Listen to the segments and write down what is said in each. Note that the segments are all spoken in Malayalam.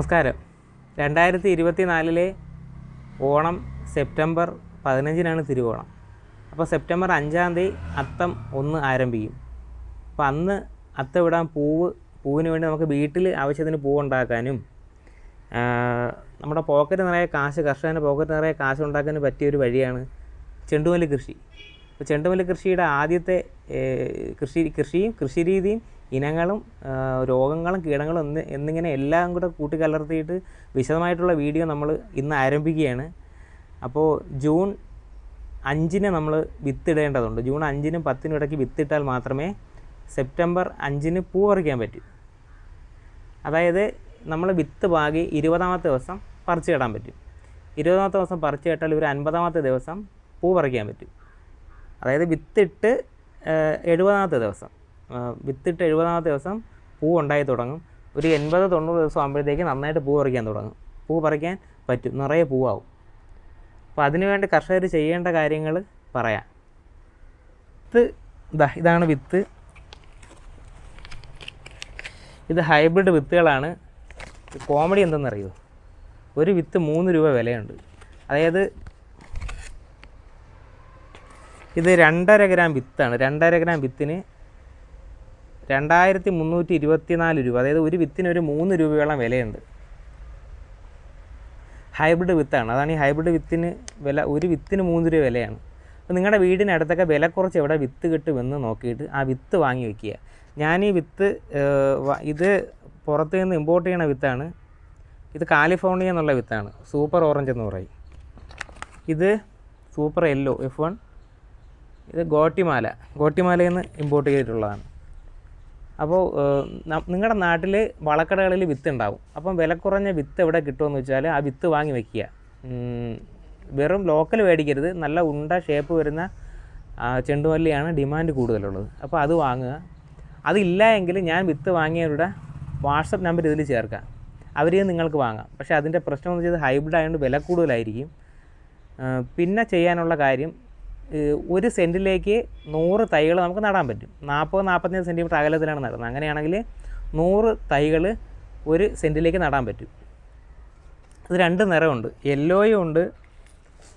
നമസ്കാരം. രണ്ടായിരത്തി ഇരുപത്തി നാലിലെ ഓണം സെപ്റ്റംബർ പതിനഞ്ചിനാണ് തിരുവോണം. അപ്പോൾ സെപ്റ്റംബർ അഞ്ചാം തീയതി അത്തം ഒന്ന് ആരംഭിക്കും. അപ്പോൾ അന്ന് അത്തം ഇടാൻ പൂവ് പൂവിന് വേണ്ടി നമുക്ക് വീട്ടിൽ ആവശ്യത്തിന് പൂവ് ഉണ്ടാക്കാനും നമ്മുടെ പോക്കറ്റ് നിറയെ കാശ് കർഷകന്റെ പോക്കറ്റ് നിറയെ കാശ് ഉണ്ടാക്കാനും പറ്റിയൊരു വഴിയാണ് ചെണ്ടുമല്ലി കൃഷി. അപ്പോൾ ചെണ്ടുമല്ലി കൃഷിയുടെ ആദ്യത്തെ കൃഷി കൃഷിയും കൃഷിരീതിയും ഇനങ്ങളും രോഗങ്ങളും കീടങ്ങളും എന്ന് എന്നിങ്ങനെ എല്ലാം കൂടെ കൂട്ടിക്കലർത്തിയിട്ട് വിശദമായിട്ടുള്ള വീഡിയോ നമ്മൾ ഇന്ന് ആരംഭിക്കുകയാണ്. അപ്പോൾ ജൂൺ അഞ്ചിന് നമ്മൾ വിത്തിടേണ്ടതുണ്ട്. ജൂൺ അഞ്ചിനും പത്തിനും ഇടയ്ക്ക് വിത്തിട്ടാൽ മാത്രമേ സെപ്റ്റംബർ അഞ്ചിന് പൂ പറിക്കാൻ പറ്റൂ. അതായത് നമ്മൾ വിത്ത് പാകി ഇരുപതാമത്തെ ദിവസം പറിച്ച് കെട്ടാൻ പറ്റും. ഇരുപതാമത്തെ ദിവസം പറിച്ച് കെട്ടാൽ ഒരു അൻപതാമത്തെ ദിവസം പൂ പറിക്കാൻ പറ്റും. അതായത് വിത്തിട്ട് എഴുപതാമത്തെ ദിവസം. വിത്തിട്ട് എഴുപതാമത്തെ ദിവസം പൂ ഉണ്ടായി തുടങ്ങും. ഒരു എൺപത് തൊണ്ണൂറ് ദിവസം ആകുമ്പോഴത്തേക്ക് നന്നായിട്ട് പൂ പറിക്കാൻ തുടങ്ങും. പൂ പറിക്കാൻ പറ്റും. നിറയെ പൂവാകും അപ്പോൾ അതിനുവേണ്ടി കർഷകർ ചെയ്യേണ്ട കാര്യങ്ങൾ പറയാം. വിത്ത് ഇതാ ഇതാണ് വിത്ത്. ഇത് ഹൈബ്രിഡ് വിത്തുകളാണ്. കോമഡി എന്തെന്നറിയോ? ഒരു വിത്ത് മൂന്ന് രൂപ വിലയുണ്ട്. അതായത് ഇത് രണ്ടര ഗ്രാം വിത്താണ്. രണ്ടര ഗ്രാം വിത്തിന് രണ്ടായിരത്തി മുന്നൂറ്റി ഇരുപത്തിനാല് രൂപ അതായത് ഒരു വിത്തിന് ഒരു മൂന്ന് രൂപയോളം വിലയുണ്ട്. ഹൈബ്രിഡ് വിത്താണ് അതാണ് ഈ ഹൈബ്രിഡ് വിത്തിന് വില ഒരു വിത്തിന് മൂന്ന് രൂപ വിലയാണ്. അപ്പോൾ നിങ്ങളുടെ വീടിനടുത്തൊക്കെ വില കുറച്ച് എവിടെ വിത്ത് കിട്ടുമെന്ന് നോക്കിയിട്ട് ആ വിത്ത് വാങ്ങി വയ്ക്കുക ഞാൻ ഈ വിത്ത് ഇത് പുറത്ത് നിന്ന് ഇമ്പോർട്ട് ചെയ്യണ വിത്താണ് ഇത് കാലിഫോർണിയ എന്നുള്ള വിത്താണ് സൂപ്പർ ഓറഞ്ച് എന്ന് പറയും. ഇത് സൂപ്പർ യെല്ലോ എഫ് വൺ ഇത് ഗോട്ടിമാല. ഗോട്ടിമാലയിൽ നിന്ന് ഇമ്പോർട്ട് ചെയ്തിട്ടുള്ളതാണ്. അപ്പോൾ നിങ്ങളുടെ നാട്ടിൽ വളക്കടകളിൽ വിത്ത് ഉണ്ടാവും അപ്പം വില കുറഞ്ഞ വിത്ത് എവിടെ കിട്ടുമെന്ന് വെച്ചാൽ ആ വിത്ത് വാങ്ങി വെക്കുക. വെറും ലോക്കൽ മേടിക്കരുത്. നല്ല ഉണ്ട ഷേപ്പ് വരുന്ന ചെണ്ടുമല്ലിയാണ് ഡിമാൻഡ് കൂടുതലുള്ളത്. അപ്പോൾ അത് വാങ്ങുക. അതില്ല എങ്കിൽ ഞാൻ വിത്ത് വാങ്ങിയവരുടെ വാട്സപ്പ് നമ്പർ ഇതിൽ ചേർക്കാം അവരെയും നിങ്ങൾക്ക് വാങ്ങാം. പക്ഷേ അതിന്റെ പ്രശ്നം എന്ന് വെച്ചാൽ ഹൈബ്രിഡ് ആയതുകൊണ്ട് വില കൂടുതലായിരിക്കും. പിന്നെ ചെയ്യാനുള്ള കാര്യം ഒരു സെന്റിലേക്ക് നൂറ് തൈകൾ നമുക്ക് നടാൻ പറ്റും. നാൽപ്പത് നാൽപ്പത്തഞ്ച് സെന്റിമീറ്റർ അകലത്തിലാണ് നടുന്നത്. അങ്ങനെയാണെങ്കിൽ നൂറ് തൈകൾ ഒരു സെന്റിലേക്ക് നടാൻ പറ്റും. ഇത് രണ്ട് നിറമുണ്ട്. യെല്ലോയും ഉണ്ട്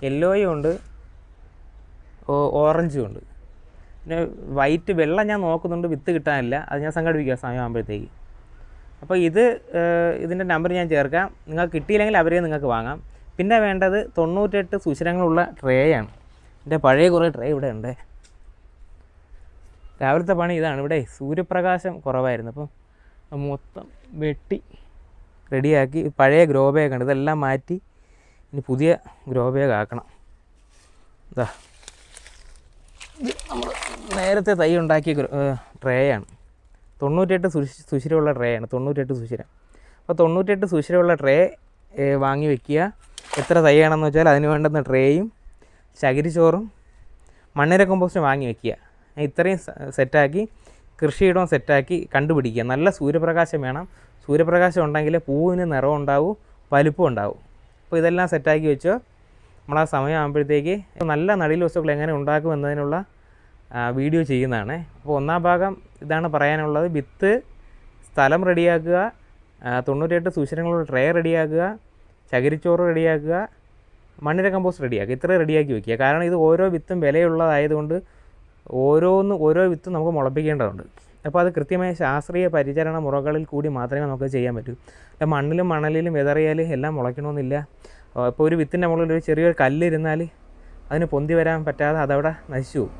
യെല്ലോയും ഉണ്ട് ഓറഞ്ചും ഉണ്ട്. പിന്നെ വൈറ്റ് വെള്ളം ഞാൻ നോക്കുന്നുണ്ട് വിത്ത് കിട്ടാനില്ല. അത് ഞാൻ സംഘടിപ്പിക്കുക സമയമാകുമ്പോഴത്തേക്ക്. അപ്പോൾ ഇത് ഇതിന്റെ നമ്പർ ഞാൻ ചേർക്കാം. നിങ്ങൾക്ക് കിട്ടിയില്ലെങ്കിൽ അവരെ നിങ്ങൾക്ക് വാങ്ങാം. പിന്നെ വേണ്ടത് തൊണ്ണൂറ്റെട്ട് സുശിരങ്ങളുള്ള ട്രേയാണ്. എന്റെ പഴയ കുറേ ട്രേ ഇവിടെ ഉണ്ട്. രാവിലത്തെ പണി ഇതാണ്. ഇവിടെ സൂര്യപ്രകാശം കുറവായിരുന്നു. അപ്പം മൊത്തം വെട്ടി റെഡിയാക്കി. പഴയ ഗ്രോ ബാഗ് ഉണ്ട് ഇതെല്ലാം മാറ്റി ഇനി പുതിയ ഗ്രോ ബാഗ് ആക്കണം. ഇതാ ഇത് നമ്മൾ നേരത്തെ തൈ ഉണ്ടാക്കിയ ട്രേയാണ്. തൊണ്ണൂറ്റെട്ട് സുശി സുശിരമുള്ള ട്രേ ആണ് തൊണ്ണൂറ്റെട്ട് സുശിരം അപ്പോൾ തൊണ്ണൂറ്റെട്ട് സുശിരമുള്ള ട്രേ വാങ്ങി വെക്കുക. എത്ര തൈയാണെന്ന് വെച്ചാൽ അതിന് വേണ്ടുന്ന ട്രേയും ചകിരിച്ചോറും മണ്ണിര കമ്പോസ്റ്റും വാങ്ങി വയ്ക്കുക ഇത്രയും സെറ്റാക്കി കൃഷിയിടവും സെറ്റാക്കി കണ്ടുപിടിക്കുക. നല്ല സൂര്യപ്രകാശം വേണം. സൂര്യപ്രകാശം ഉണ്ടെങ്കിൽ പൂവിന് നിറം ഉണ്ടാവും വലുപ്പം ഉണ്ടാവും. അപ്പോൾ ഇതെല്ലാം സെറ്റാക്കി വെച്ചോ. നമ്മൾ ആ സമയമാകുമ്പോഴത്തേക്ക് നല്ല നടിയിൽ വസ്തുക്കൾ എങ്ങനെ ഉണ്ടാക്കും എന്നതിനുള്ള വീഡിയോ ചെയ്യുന്നതാണ്. അപ്പോൾ ഒന്നാം ഭാഗം ഇതാണ് പറയാനുള്ളത്. വിത്ത് സ്ഥലം റെഡിയാക്കുക. തൊണ്ണൂറ്റിയെട്ട് സൂചനകളുടെ ട്രേ റെഡിയാക്കുക. ചകിരിച്ചോറ് റെഡിയാക്കുക. മണ്ണിര കമ്പോസ്റ്റ് റെഡിയാക്കുക ഇത്ര റെഡിയാക്കി വെക്കുക. കാരണം ഇത് ഓരോ വിത്തും വിലയുള്ളതായതുകൊണ്ട് ഓരോന്ന് ഓരോ വിത്തും നമുക്ക് മുളപ്പിക്കേണ്ടതുണ്ട്. അപ്പോൾ അത് കൃത്യമായ ശാസ്ത്രീയ പരിചരണ മുറകളിൽ കൂടി മാത്രമേ നമുക്ക് ചെയ്യാൻ പറ്റൂ. അല്ല മണ്ണിലും മണലിലും വിതറിയാൽ എല്ലാം മുളയ്ക്കണമെന്നില്ല. ഇപ്പോൾ ഒരു വിത്തിന്റെ മുകളിൽ ഒരു ചെറിയൊരു കല്ലിരുന്നാൽ അതിന് പൊന്തി വരാൻ പറ്റാതെ അതവിടെ നശിച്ചു പോകും.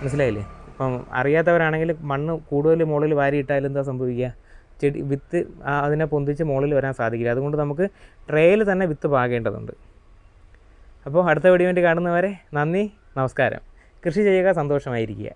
മനസ്സിലായില്ലേ? ഇപ്പം അറിയാത്തവരാണെങ്കിൽ മണ്ണ് കൂടുതൽ മുകളിൽ വാരിയിട്ടാൽ എന്താ സംഭവിക്കുക? ചെടി വിത്ത് അതിനെ പൊന്തിച്ച് മുകളിൽ വരാൻ സാധിക്കില്ല. അതുകൊണ്ട് നമുക്ക് ട്രേയിൽ തന്നെ വിത്ത് പാകേണ്ടതുണ്ട്. അപ്പോൾ അടുത്ത വീഡിയോ വേണ്ടി കാണുന്നവരെ നന്ദി നമസ്കാരം. കൃഷി ചെയ്യുക സന്തോഷമായിരിക്കുക.